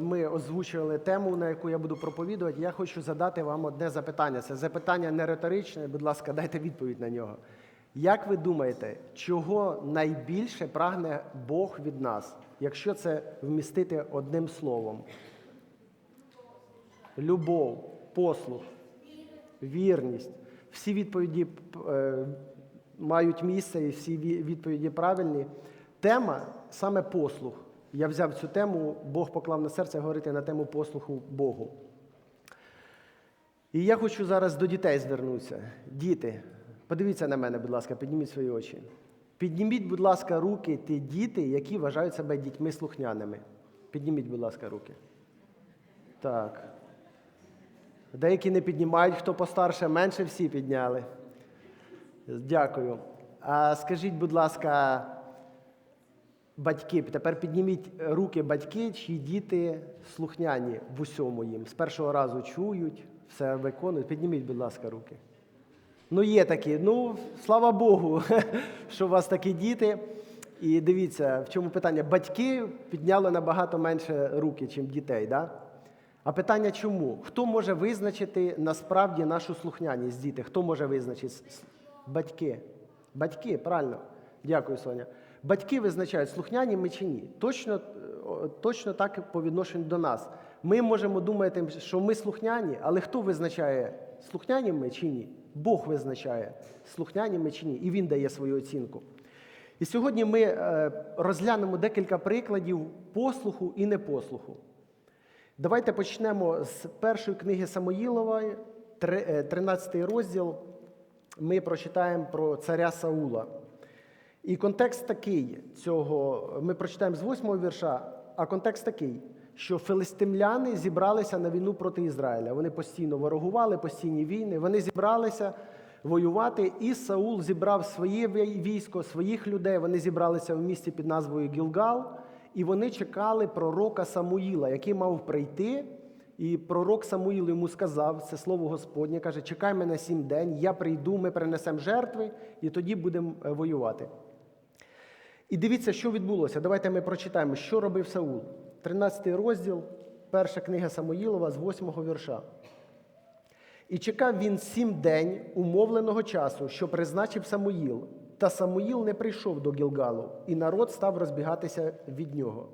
ми озвучували тему, на яку я буду проповідувати, я хочу задати вам одне запитання. Це запитання не риторичне, будь ласка, дайте відповідь на нього. Як ви думаєте, чого найбільше прагне Бог від нас, якщо це вмістити одним словом? Любов, послух, вірність. Всі відповіді е, мають місце і всі відповіді правильні. Тема саме послух. Я взяв цю тему, Бог поклав на серце говорити на тему послуху Богу. І я хочу зараз до дітей звернутися. Діти, подивіться на мене, будь ласка, підніміть свої очі. Підніміть, будь ласка, руки ті діти, які вважають себе дітьми слухняними. Підніміть, будь ласка, руки. Так. Деякі не піднімають, хто постарше, менше всі підняли. Дякую. А скажіть, будь ласка, батьки, тепер підніміть руки батьки, чиї діти слухняні в усьому їм. З першого разу чують, все виконують. Підніміть, будь ласка, руки. Ну, є такі. Ну, слава Богу, що у вас такі діти. І дивіться, в чому питання. Батьки підняли набагато менше руки, ніж дітей. Да? А питання чому? Хто може визначити насправді нашу слухняність діти? Хто може визначити? Батьки. Батьки, правильно. Дякую, Соня. Батьки визначають, слухняні ми чи ні. Точно, е, точно так по відношенню до нас. Ми можемо думати, що ми слухняні, але хто визначає, слухняні ми чи ні? Бог визначає, слухняні ми чи ні, і Він дає свою оцінку. І сьогодні ми е, розглянемо декілька прикладів послуху і непослуху. Давайте почнемо з першої книги Самоїлової, три- е, 13 розділ. Ми прочитаємо про царя Саула. І контекст такий цього, ми прочитаємо з 8 вірша, а контекст такий, що филистимляни зібралися на війну проти Ізраїля. Вони постійно ворогували, постійні війни. Вони зібралися воювати, і Саул зібрав своє військо, своїх людей. Вони зібралися в місті під назвою Гілгал, і вони чекали пророка Самуїла, який мав прийти. І пророк Самуїл йому сказав, це слово Господнє, каже: чекай мене сім день, я прийду, ми принесемо жертви, і тоді будемо е, воювати. І дивіться, що відбулося. Давайте ми прочитаємо, що робив Саул. 13 розділ, перша книга Самуїлова з 8 вірша. І чекав він сім день умовленого часу, що призначив Самуїл. Та Самуїл не прийшов до Гілгалу, і народ став розбігатися від нього.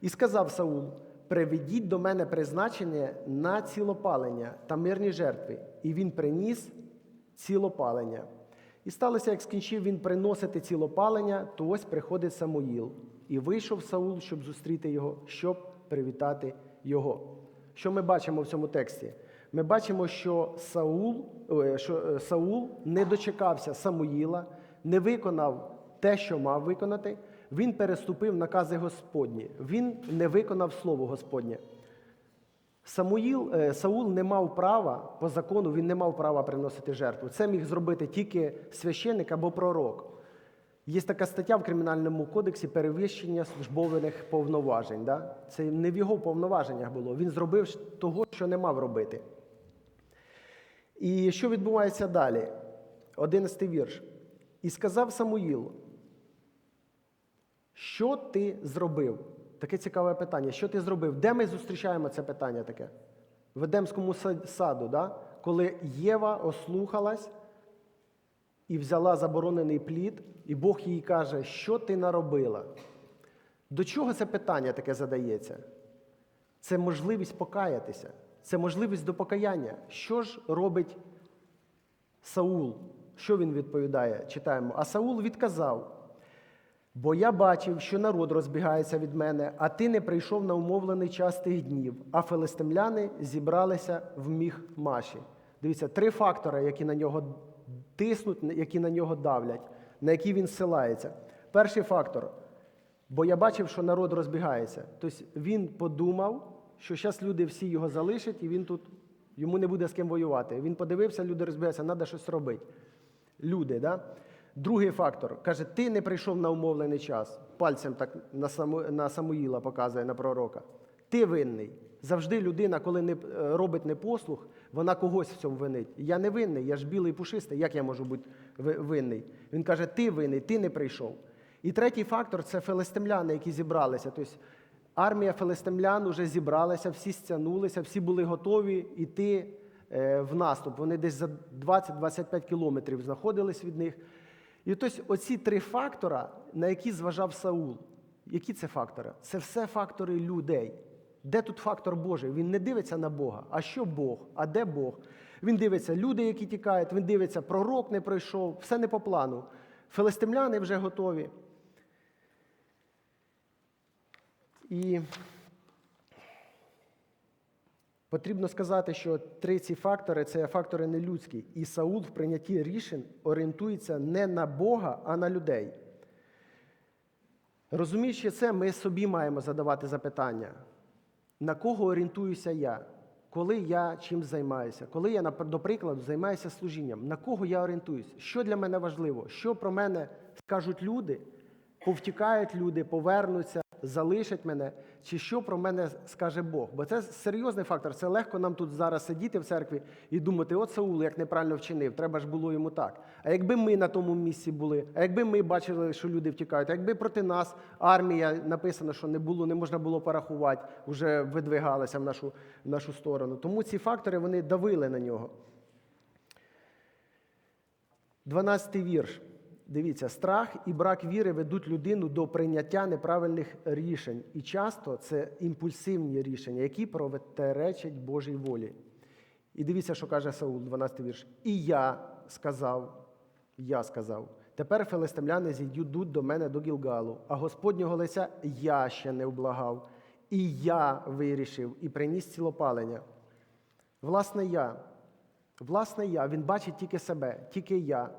І сказав Саул: Приведіть до мене призначення на цілопалення та мирні жертви. І він приніс цілопалення. І сталося, як скінчив він приносити цілопалення, то ось приходить Самуїл. І вийшов Саул, щоб зустріти його, щоб привітати його. Що ми бачимо в цьому тексті? Ми бачимо, що Саул, що е, Саул не дочекався Самуїла, не виконав те, що мав виконати. Він переступив накази Господні. Він не виконав слово Господнє. Самуїл, е, Саул не мав права по закону, він не мав права приносити жертву. Це міг зробити тільки священник або пророк. Є така стаття в Кримінальному кодексі перевищення службових повноважень. Да? Це не в його повноваженнях було. Він зробив того, що не мав робити. І що відбувається далі? Одинадцятий вірш. І сказав Самуїл, що ти зробив? Таке цікаве питання. Що ти зробив? Де ми зустрічаємо це питання таке? В Едемському саду, да? коли Єва ослухалась і взяла заборонений плід, і Бог їй каже, що ти наробила? До чого це питання таке задається? Це можливість покаятися, це можливість до покаяння. Що ж робить Саул? Що він відповідає? Читаємо. А Саул відказав. Бо я бачив, що народ розбігається від мене, а ти не прийшов на умовлений час тих днів, а филистимляни зібралися в міг Маші. Дивіться, три фактори, які на нього тиснуть, які на нього давлять, на які він силається. Перший фактор. Бо я бачив, що народ розбігається. Тобто він подумав, що зараз люди всі його залишать, і він тут йому не буде з ким воювати. Він подивився, люди розбігаються, треба щось робити. Люди, да? Другий фактор каже: ти не прийшов на умовлений час. Пальцем так на, Саму, на Самуїла показує на пророка. Ти винний. Завжди людина, коли не е, робить непослух, вона когось в цьому винить. Я не винний, я ж білий пушистий. Як я можу бути винний? Він каже: ти винний, ти не прийшов. І третій фактор це филистимляни, які зібралися. Тобто Армія филистимлян уже зібралася, всі стягнулися, всі були готові йти е, в наступ. Вони десь за 20-25 кілометрів знаходились від них. І ось оці три фактора, на які зважав Саул. Які це фактори? Це все фактори людей. Де тут фактор Божий? Він не дивиться на Бога. А що Бог? А де Бог? Він дивиться люди, які тікають, він дивиться, пророк не пройшов, все не по плану. Филистимляни вже готові. І потрібно сказати, що три ці фактори це фактори нелюдські. І Саул в прийнятті рішень орієнтується не на Бога, а на людей. Розуміючи це, ми собі маємо задавати запитання, на кого орієнтуюся я, коли я чим займаюся, коли я, до прикладу, займаюся служінням, на кого я орієнтуюся, що для мене важливо, що про мене скажуть люди, повтікають люди, повернуться, залишать мене, чи що про мене скаже Бог. Бо це серйозний фактор. Це легко нам тут зараз сидіти в церкві і думати, от Саул як неправильно вчинив, треба ж було йому так. А якби ми на тому місці були, а якби ми бачили, що люди втікають, а якби проти нас армія написано, що не було, не можна було порахувати, вже видвигалася в нашу, в нашу сторону. Тому ці фактори вони давили на нього. 12 вірш. Дивіться, страх і брак віри ведуть людину до прийняття неправильних рішень. І часто це імпульсивні рішення, які протиречать Божій волі. І дивіться, що каже Саул, 12 вірш. І я сказав, я сказав, тепер филистимляни зійдуть до мене до Гілгалу, а Господнього лиця я ще не вблагав, і я вирішив і приніс цілопалення. Власне, я. Власне, я. Він бачить тільки себе, тільки я.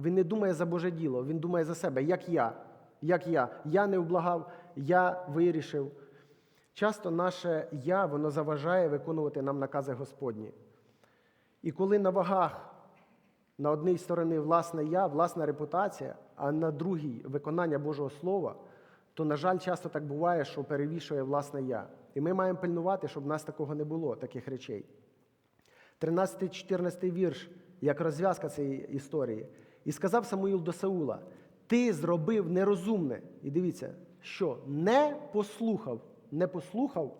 Він не думає за Боже діло, він думає за себе, як я. Як я. Я не вблагав, я вирішив. Часто наше я воно заважає виконувати нам накази Господні. І коли на вагах на одній стороні власне я, власна репутація, а на другій виконання Божого Слова, то, на жаль, часто так буває, що перевішує власне я. І ми маємо пильнувати, щоб в нас такого не було, таких речей. 13-14 вірш, як розв'язка цієї історії. І сказав Самуїл до Саула: Ти зробив нерозумне. І дивіться, що не послухав, не послухав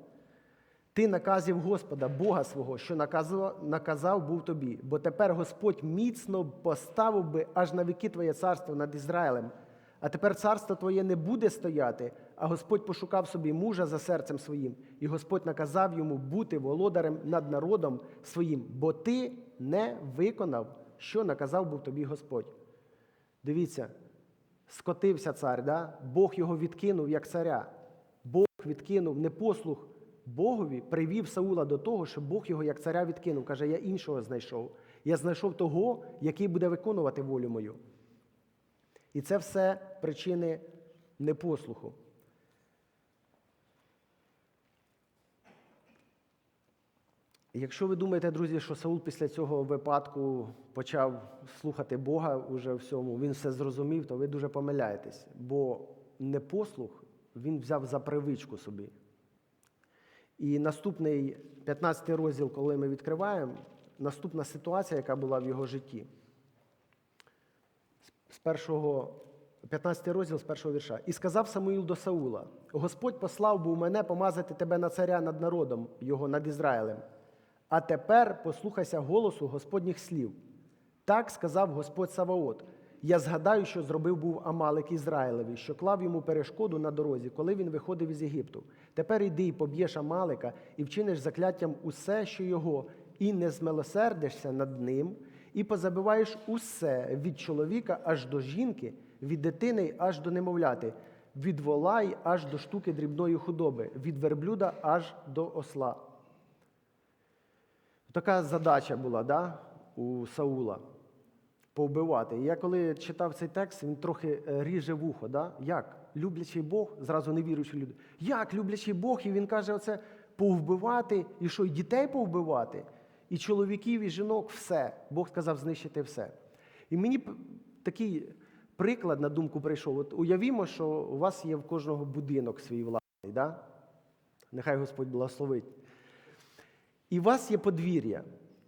ти наказів Господа, Бога свого, що наказав, наказав був тобі. Бо тепер Господь міцно поставив би аж на віки твоє царство над Ізраїлем. А тепер царство твоє не буде стояти, а Господь пошукав собі мужа за серцем своїм, і Господь наказав йому бути володарем над народом своїм, бо ти не виконав, що наказав був тобі Господь. Дивіться, скотився цар, да? Бог його відкинув як царя. Бог відкинув непослух Богові, привів Саула до того, що Бог його як царя відкинув. Каже, я іншого знайшов. Я знайшов того, який буде виконувати волю мою. І це все причини непослуху. Якщо ви думаєте, друзі, що Саул після цього випадку почав слухати Бога уже всьому, він все зрозумів, то ви дуже помиляєтесь. Бо непослух він взяв за привичку собі. І наступний 15 розділ, коли ми відкриваємо, наступна ситуація, яка була в його житті. З першого, 15 розділ з першого вірша. І сказав Самуїл до Саула: Господь послав був мене помазати тебе на царя над народом його, над Ізраїлем. А тепер послухайся голосу Господніх слів. Так сказав Господь Саваот. Я згадаю, що зробив був Амалик Ізраїлеві, що клав йому перешкоду на дорозі, коли він виходив із Єгипту. Тепер іди і поб'єш Амалика, і вчиниш закляттям усе, що його, і не змилосердишся над ним, і позабиваєш усе від чоловіка аж до жінки, від дитини аж до немовляти, від вола й аж до штуки дрібної худоби, від верблюда аж до осла. Така задача була да, у Саула повбивати. І я коли читав цей текст, він трохи е, ріже вухо. Да? Як? Люблячий Бог, зразу не віруючі люди. Як люблячий Бог? І він каже, оце повбивати, і що, і дітей повбивати, і чоловіків, і жінок, все. Бог сказав знищити все. І мені такий приклад на думку прийшов. От уявімо, що у вас є в кожного будинок свій власний. Да? Нехай Господь благословить. І у вас є подвір'я.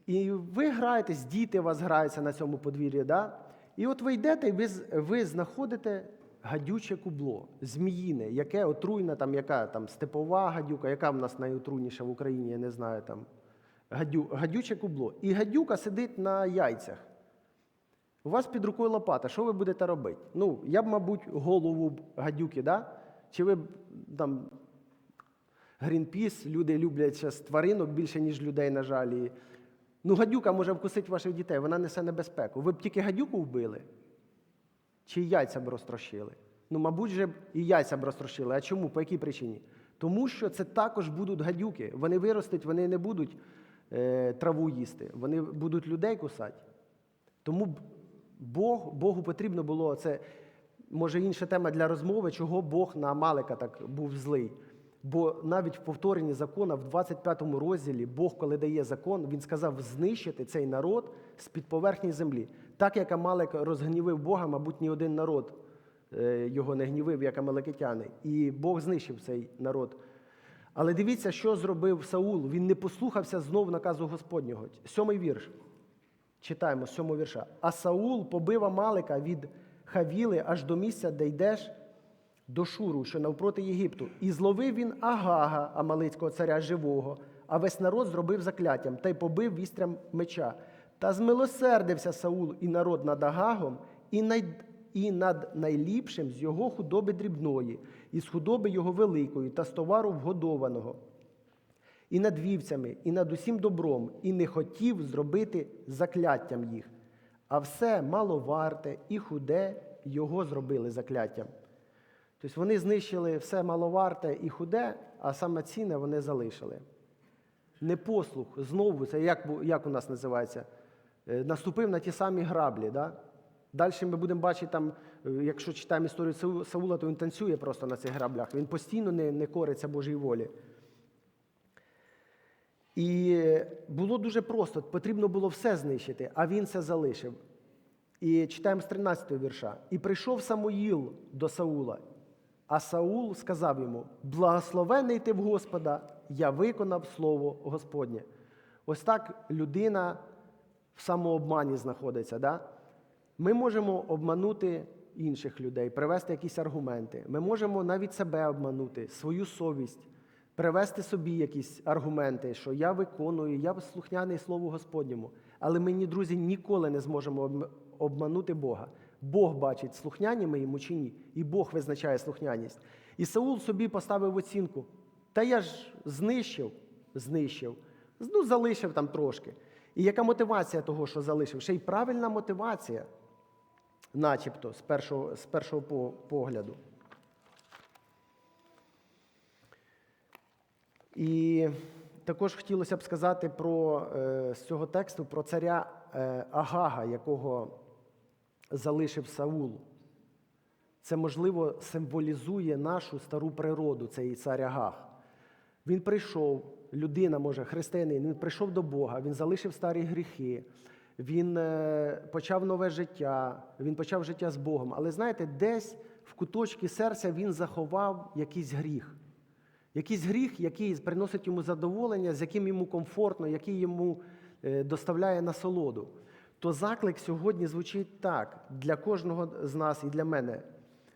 І ви граєтесь, діти у вас граються на цьому подвір'ї. Да? І от ви йдете, і ви, ви знаходите гадюче кубло, зміїне, яке отруйне, там, яка там степова гадюка, яка в нас найотруйніша в Україні, я не знаю там. Гадю, гадюче кубло. І гадюка сидить на яйцях. У вас під рукою лопата, що ви будете робити? Ну, я б, мабуть, голову гадюки, да? Чи ви там Грінпіс, люди люблять зараз тваринок більше, ніж людей, на жаль. І... Ну, гадюка може вкусити ваших дітей, вона несе небезпеку. Ви б тільки гадюку вбили? Чи яйця б розтрощили? Ну, мабуть, же і яйця б розтрощили. А чому? По якій причині? Тому що це також будуть гадюки. Вони виростуть, вони не будуть е, траву їсти, вони будуть людей кусати. Тому Бог, Богу потрібно було це, може інша тема для розмови, чого Бог на Амалика так був злий. Бо навіть в повторенні закона, в 25 розділі, Бог, коли дає закон, він сказав знищити цей народ з-під поверхні землі. Так як Амалик розгнівив Бога, мабуть, ні один народ е, його не гнівив, як амалекитяни. І Бог знищив цей народ. Але дивіться, що зробив Саул. Він не послухався знов наказу Господнього. Сьомий вірш. Читаємо з сьомого вірша. А Саул побив Амалика від Хавіли аж до місця, де йдеш до Шуру, що навпроти Єгипту. І зловив він Агага, амалицького царя живого, а весь народ зробив закляттям та й побив вістрям меча. Та змилосердився Саул і народ над Агагом, і, най... і над найліпшим з його худоби дрібної, і з худоби його великої, та з товару вгодованого і над вівцями, і над усім добром, і не хотів зробити закляттям їх. А все маловарте і худе його зробили закляттям. Тобто вони знищили все маловарте і худе, а саме цінне вони залишили. Непослух, знову, це як, як у нас називається? Е, Наступив на ті самі граблі. Да? Далі ми будемо бачити, там, е, якщо читаємо історію Саула, то він танцює просто на цих граблях. Він постійно не, не кориться Божій волі. І було дуже просто, потрібно було все знищити, а він це залишив. І читаємо з 13 вірша. І прийшов Самуїл до Саула, а Саул сказав йому: Благословений ти в Господа, я виконав слово Господнє. Ось так людина в самообмані знаходиться. Да? Ми можемо обманути інших людей, привести якісь аргументи. Ми можемо навіть себе обманути, свою совість, привести собі якісь аргументи, що я виконую, я слухняний Слову Господньому. Але ми, друзі, ніколи не зможемо обманути Бога. Бог бачить, слухняні ми йому чи ні, і Бог визначає слухняність. І Саул собі поставив оцінку. Та я ж знищив, знищив, ну, залишив там трошки. І яка мотивація того, що залишив? Ще й правильна мотивація, начебто, з першого, з першого погляду. І також хотілося б сказати про, е, з цього тексту про царя е, Агага, якого залишив Саул. Це, можливо, символізує нашу стару природу, цей цар Агаг. Він прийшов, людина, може, християнин, він прийшов до Бога, він залишив старі гріхи, він е, почав нове життя, він почав життя з Богом. Але знаєте, десь в куточки серця він заховав якийсь гріх. Якийсь гріх, який приносить йому задоволення, з яким йому комфортно, який йому е, доставляє насолоду. То заклик сьогодні звучить так для кожного з нас і для мене.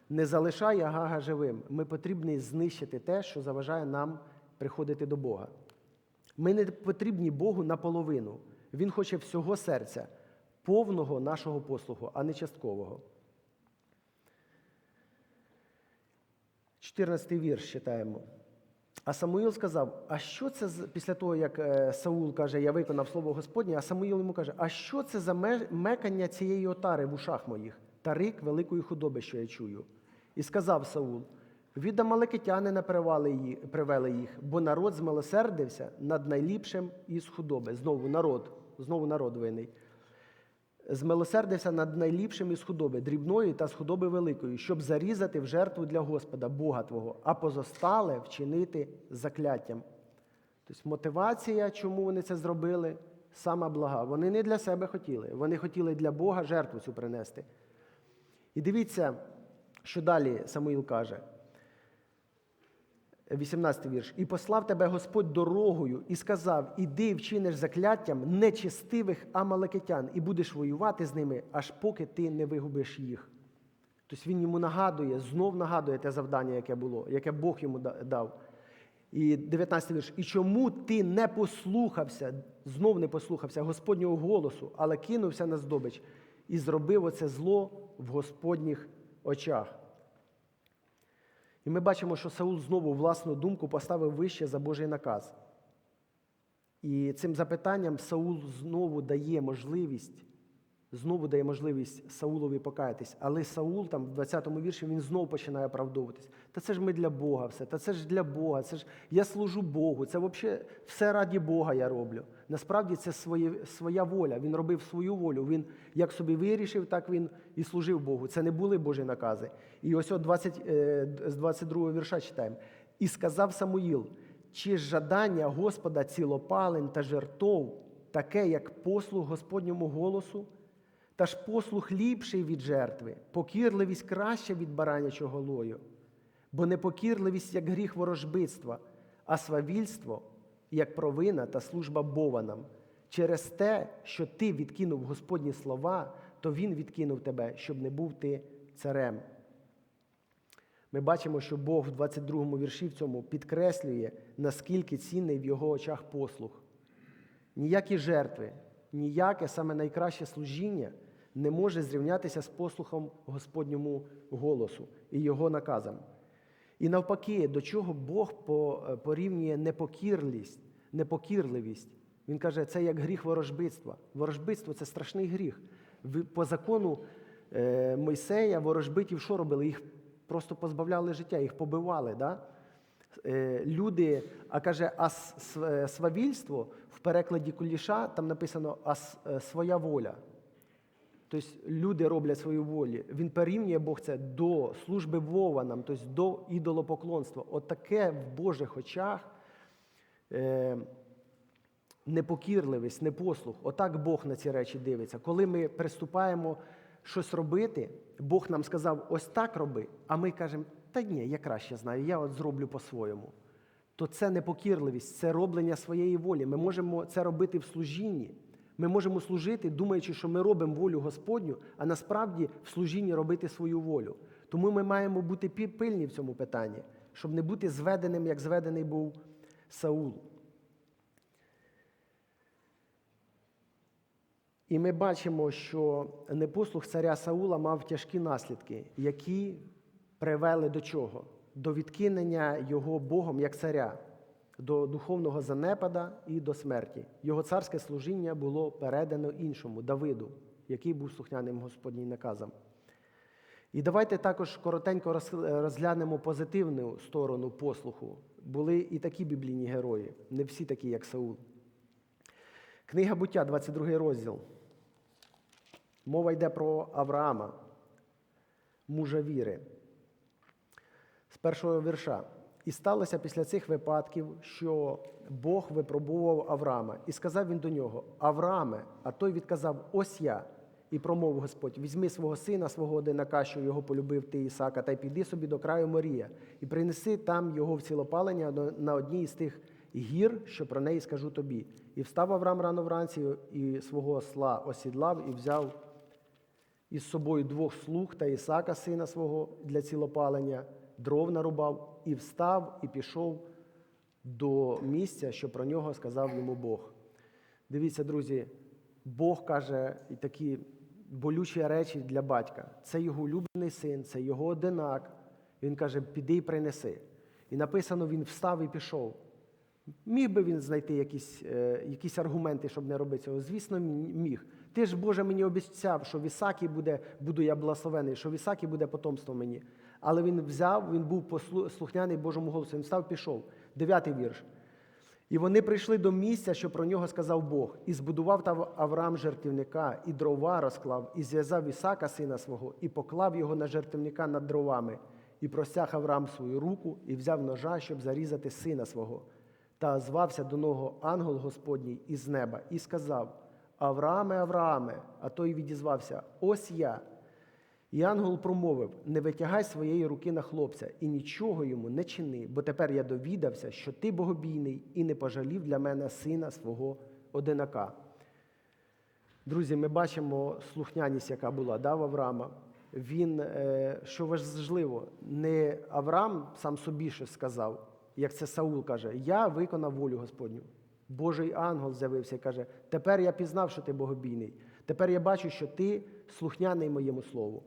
Не залишай Агага живим. Ми потрібні знищити те, що заважає нам приходити до Бога. Ми не потрібні Богу наполовину. Він хоче всього серця, повного нашого послугу, а не часткового. 14 вірш читаємо. А Самуїл сказав: А що це після того, як е, Саул каже, я виконав слово Господнє, а Самуїл йому каже, а що це за мекання цієї отари в ушах моїх та рик великої худоби, що я чую? І сказав Саул: від Амалекитянина привели їх, бо народ змилосердився над найліпшим із худоби. Знову народ, знову народ винний змилосердився над найліпшим із худоби, дрібної та з худоби великої, щоб зарізати в жертву для Господа, Бога Твого, а позостале вчинити закляттям. Тобто мотивація, чому вони це зробили, сама блага. Вони не для себе хотіли, вони хотіли для Бога жертву цю принести. І дивіться, що далі Самуїл каже. 18 вірш. І послав тебе Господь дорогою і сказав: Іди вчиниш закляттям нечестивих амалекитян, і будеш воювати з ними, аж поки ти не вигубиш їх. Тобто він йому нагадує, знов нагадує те завдання, яке було, яке Бог йому дав. І 19 вірш. І чому ти не послухався, знов не послухався Господнього голосу, але кинувся на здобич і зробив оце зло в Господніх очах. І ми бачимо, що Саул знову власну думку поставив вище за Божий наказ. І цим запитанням Саул знову дає можливість, знову дає можливість Саулові покаятись. Але Саул там в 20-му вірші він знову починає оправдовуватись. Та це ж ми для Бога все, та це ж для Бога, це ж я служу Богу, це взагалі все раді Бога я роблю. Насправді це своє, своя воля. Він робив свою волю. Він як собі вирішив, так він і служив Богу. Це не були Божі накази. І ось от 20, е, з 22 вірша читаємо. І сказав Самуїл, чи жадання Господа цілопалень та жертов, таке, як послуг Господньому голосу, та ж послух ліпший від жертви, покірливість краща від баранячого лою, бо непокірливість як гріх ворожбитства, а свавільство як провина та служба бованам. Через те, що ти відкинув Господні слова, то Він відкинув тебе, щоб не був ти царем. Ми бачимо, що Бог в 22-му вірші в цьому підкреслює, наскільки цінний в його очах послух. Ніякі жертви, ніяке саме найкраще служіння не може зрівнятися з послухом Господньому голосу і його наказам. І навпаки, до чого Бог е, порівнює непокірливість, непокірливість. Він каже, це як гріх ворожбитства. Ворожбитство це страшний гріх. По закону е, Мойсея ворожбитів що робили? Їх просто позбавляли життя, їх побивали. Да? Е, Люди, а каже, а свавільство в перекладі куліша там написано а своя воля. Тобто люди роблять свою волю. Він порівнює Бог це до служби вованам, тобто до ідолопоклонства. От в Божих очах е, непокірливість, непослух. Отак Бог на ці речі дивиться. Коли ми приступаємо щось робити, Бог нам сказав, ось так роби, а ми кажемо, та ні, я краще знаю, я от зроблю по-своєму. То це непокірливість, це роблення своєї волі. Ми можемо це робити в служінні. Ми можемо служити, думаючи, що ми робимо волю Господню, а насправді в служінні робити свою волю. Тому ми маємо бути пильні в цьому питанні, щоб не бути зведеним, як зведений був Саул. І ми бачимо, що непослух царя Саула мав тяжкі наслідки, які привели до чого? До відкинення його Богом як царя, до духовного занепада і до смерті. Його царське служіння було передано іншому Давиду, який був слухняним Господнім наказом. І давайте також коротенько розглянемо позитивну сторону послуху. Були і такі біблійні герої, не всі такі, як Саул. Книга буття, 22 розділ. Мова йде про Авраама, мужа віри. З першого вірша. І сталося після цих випадків, що Бог випробував Авраама, і сказав він до нього: Аврааме, а той відказав: Ось я. І промовив Господь: візьми свого сина, свого одинака, що його полюбив ти Ісака, та й піди собі до краю Морія, і принеси там його в цілопалення на- одній із тих гір, що про неї скажу тобі. І встав Авраам рано вранці, і свого осла осідлав, і взяв із собою двох слуг та Ісака, сина свого, для цілопалення, дров нарубав, і встав, і пішов до місця, що про нього сказав йому Бог. Дивіться, друзі, Бог каже і такі болючі речі для батька. Це його улюблений син, це його одинак. Він каже, піди і принеси. І написано, він встав і пішов. Міг би він знайти якісь, е, якісь аргументи, щоб не робити цього? Звісно, міг. Ти ж, Боже, мені обіцяв, що в Ісакі буде, буду я благословений, що в Ісакі буде потомство мені. Але він взяв, він був послу- слухняний Божому голосу, він став, пішов. Дев'ятий вірш. І вони прийшли до місця, що про нього сказав Бог, і збудував там Авраам жертівника, і дрова розклав, і зв'язав Ісака, сина свого, і поклав його на жертівника над дровами. І простяг Авраам свою руку, і взяв ножа, щоб зарізати сина свого. Та звався до нього ангел Господній із неба, і сказав: Аврааме, Аврааме, а той відізвався: Ось я. І ангел промовив: Не витягай своєї руки на хлопця і нічого йому не чини, бо тепер я довідався, що ти богобійний і не пожалів для мене сина свого одинака. Друзі, ми бачимо слухняність, яка була да, в Авраама. він, е, що важливо, не Авраам сам собі щось сказав, як це Саул каже, я виконав волю Господню. Божий ангел з'явився і каже: тепер я пізнав, що ти богобійний. Тепер я бачу, що ти слухняний моєму слову.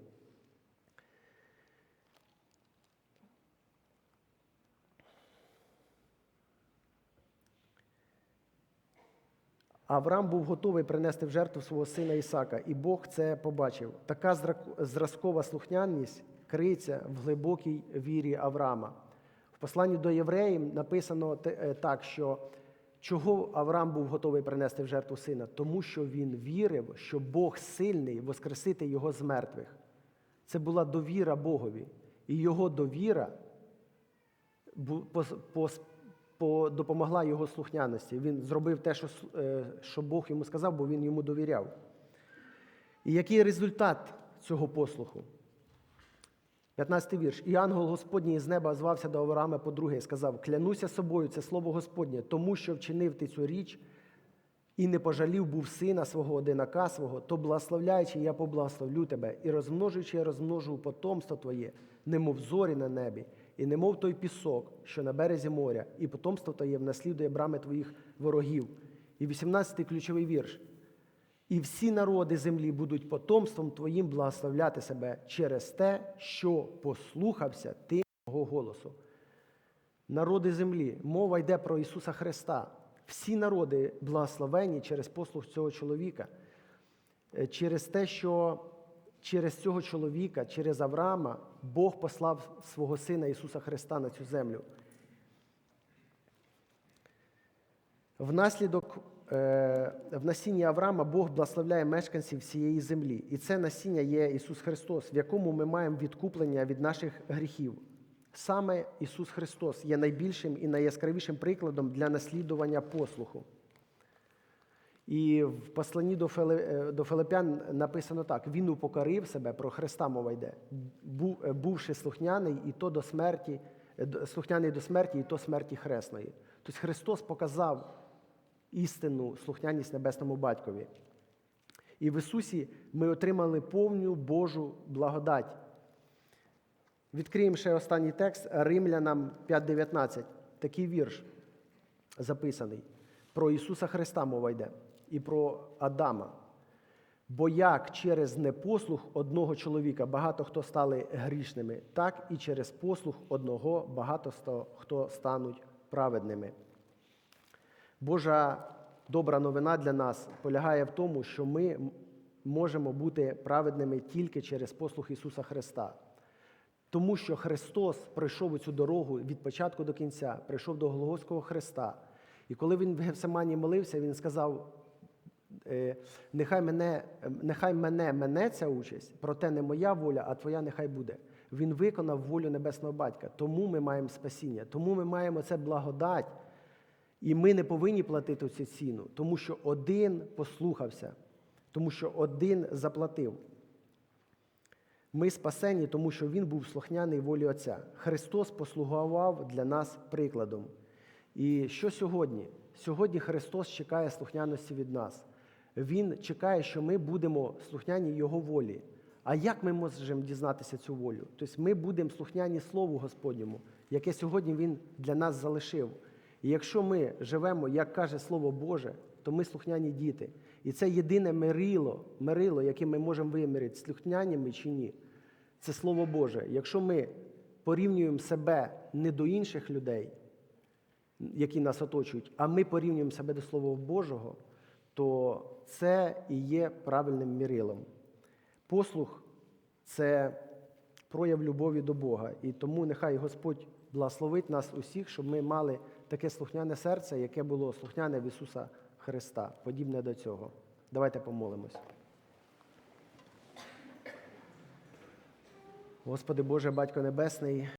Авраам був готовий принести в жертву свого сина Ісака, і Бог це побачив. Така зразкова слухняність криється в глибокій вірі Авраама. В посланні до євреїв написано е, так, що чого Авраам був готовий принести в жертву сина? Тому що він вірив, що Бог сильний воскресити його з мертвих. Це була довіра Богові. І його довіра допомогла його слухняності. Він зробив те, що, е, що Бог йому сказав, бо він йому довіряв. І який результат цього послуху? 15 вірш. І ангел Господній з неба звався до Авраама по-друге і сказав: Клянуся собою, це слово Господнє, тому що вчинив ти цю річ і не пожалів був сина свого одинака свого, то благословляючи, я поблагословлю тебе, і розмножуючи, я розмножу потомство твоє, немов зорі на небі, і немов той пісок, що на березі моря, і потомство твоє внаслідує брами твоїх ворогів. І 18-й ключовий вірш. І всі народи землі будуть потомством твоїм благословляти себе через те, що послухався ти мого голосу. Народи землі, мова йде про Ісуса Христа. Всі народи благословені через послух цього чоловіка, Е, через те, що через цього чоловіка, через Авраама, Бог послав свого Сина Ісуса Христа на цю землю. Внаслідок е, в насінні Авраама Бог благословляє мешканців всієї землі. І це насіння є Ісус Христос, в якому ми маємо відкуплення від наших гріхів. Саме Ісус Христос є найбільшим і найяскравішим прикладом для наслідування послуху. І в посланні до, е, до Филипян написано так: Він упокорив себе, про Христа мова йде, е, бувши слухняний і то до смерті, е, слухняний до смерті, і то смерті хресної. Тобто Христос показав істинну слухняність небесному батькові. І в Ісусі ми отримали повну Божу благодать. Відкриємо ще останній текст Римлянам 5.19. Такий вірш записаний. Про Ісуса Христа мова йде і про Адама. Бо як через непослух одного чоловіка багато хто стали грішними, так і через послух одного багато хто стануть праведними. Божа добра новина для нас полягає в тому, що ми можемо бути праведними тільки через послух Ісуса Христа. Тому що Христос пройшов цю дорогу від початку до кінця, прийшов до Голгофського Христа. І коли він в Гефсимані молився, він сказав: нехай мене, нехай мене мене ця участь, проте не моя воля, а твоя нехай буде. Він виконав волю Небесного Батька. Тому ми маємо спасіння, тому ми маємо це благодать. І ми не повинні платити цю ціну, тому що один послухався, тому що один заплатив. Ми спасені, тому що Він був слухняний волі Отця. Христос послугував для нас прикладом. І що сьогодні? Сьогодні Христос чекає слухняності від нас. Він чекає, що ми будемо слухняні Його волі. А як ми можемо дізнатися цю волю? Тобто ми будемо слухняні Слову Господньому, яке сьогодні Він для нас залишив. І якщо ми живемо, як каже Слово Боже, то ми слухняні діти. І це єдине мерило, мерило, яке ми можемо виміряти, слухняні ми чи ні. Це Слово Боже. Якщо ми порівнюємо себе не до інших людей, які нас оточують, а ми порівнюємо себе до Слова Божого, то це і є правильним мірилом. Послух це прояв любові до Бога. І тому нехай Господь благословить нас усіх, щоб ми мали таке слухняне серце, яке було слухняне в Ісуса Христа, подібне до цього. Давайте помолимось. Господи Боже, Батько Небесний.